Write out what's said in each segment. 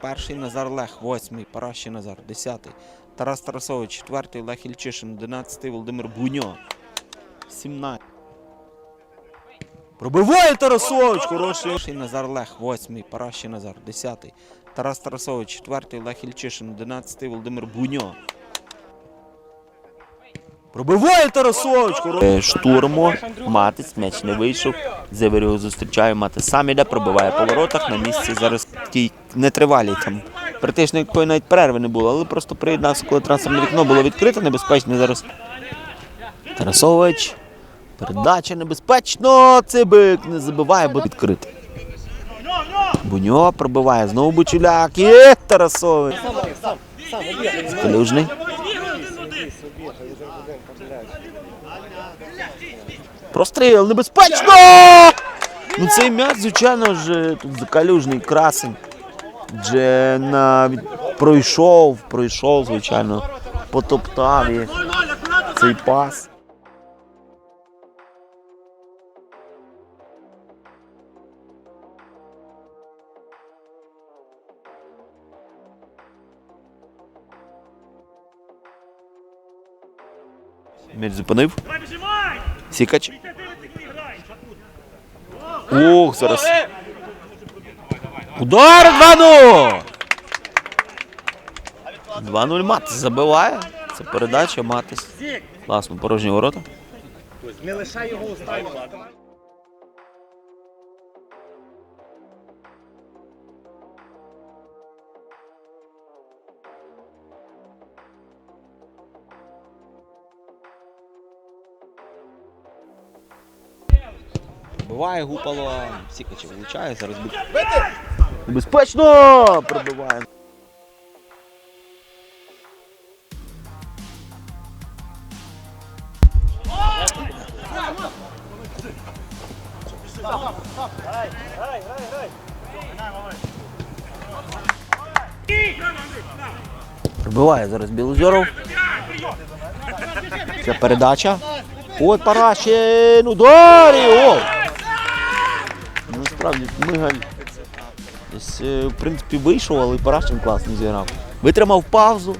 Перший Назар Лех, восьмий, Паращий Назар, десятий. Тарас Тарасович, четвертий, Олег Ільчишин, одинадцятий, Володимир Буньо. Сімнадцятий. Пробиває Тарасович! Хороший. Перший Назар Лех, восьмий, Паращий Назар, десятий. Тарас Тарасович, четвертий, Олег Ільчишин, одинадцятий, Володимир Буньо. Пробиває Тарасович! Хороший. Штурмо, Матис, м'яч не вийшов. Зевер його зустрічає, Матис сам іде, пробиває по воротах. На місці зараз такий нетривалій там. Практично якої навіть перерви не було, але просто приєднався, коли трансферне вікно було відкрите, небезпечно зараз. Тарасович. Передача небезпечно. Цибик не забиває, бо відкритий. Буньо пробиває. Знову Бучуляк. Є Тарасович. Калюжний. Простріл, небезпечно! Ну цей м'яч, звичайно ж, тут закалюжний красень. Дже на... пройшов, пройшов, звичайно, потоптав і цей пас. М'яч зупинив. Сікач. Ох, зараз. Удар 2-0! 2-0 Матис забиває. Це передача Матис. Класно, порожні ворота. Не лишай його останнього. Буває гупало, Сікача влучає, зараз буде. Небезпечно! Пробиває. Пробиває зараз Білозеров. Це передача. От Парашин, ударі! О! Насправді Мигаль десь, е, в принципі, вийшов, але Парашин класно зіграв. Витримав паузу.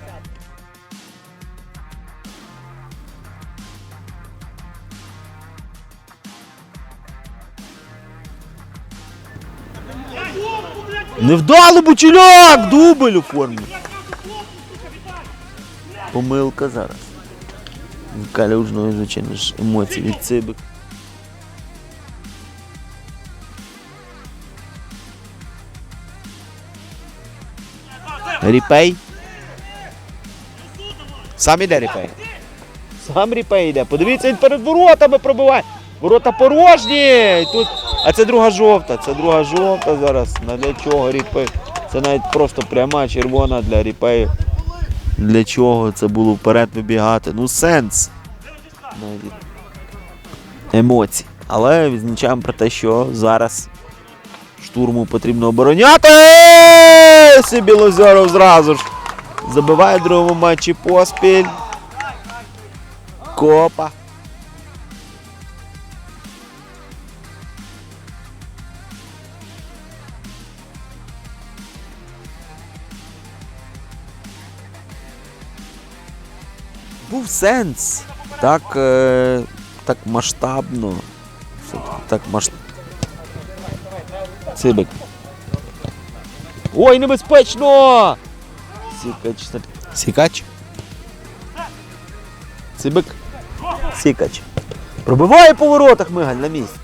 Невдало Бучеляк! Дубль оформив. Помилка зараз. Калюжної, звичайно ж, емоції від Цибик. Ріпей. Сам іде Ріпей. Сам Ріпей йде. Подивіться, він перед воротами пробиває. Ворота порожні. Тут... А це друга жовта. Це друга жовта зараз. Для чого Ріпей? Це навіть просто пряма червона для Ріпею. Для чого це було вперед вибігати? Ну, сенс. Емоцій. Але відзначаємо про те, що зараз штурму потрібно обороняти. Сі Білозеров зразу ж забиває в другому матчі поспіль. Копа. Був сенс. Так, е, так масштабно. Так масштабно. Цибик. Ой, небезпечно! Сікач. Сікач. Цибик. Сікач. Пробиває по воротах Мигаль на місці.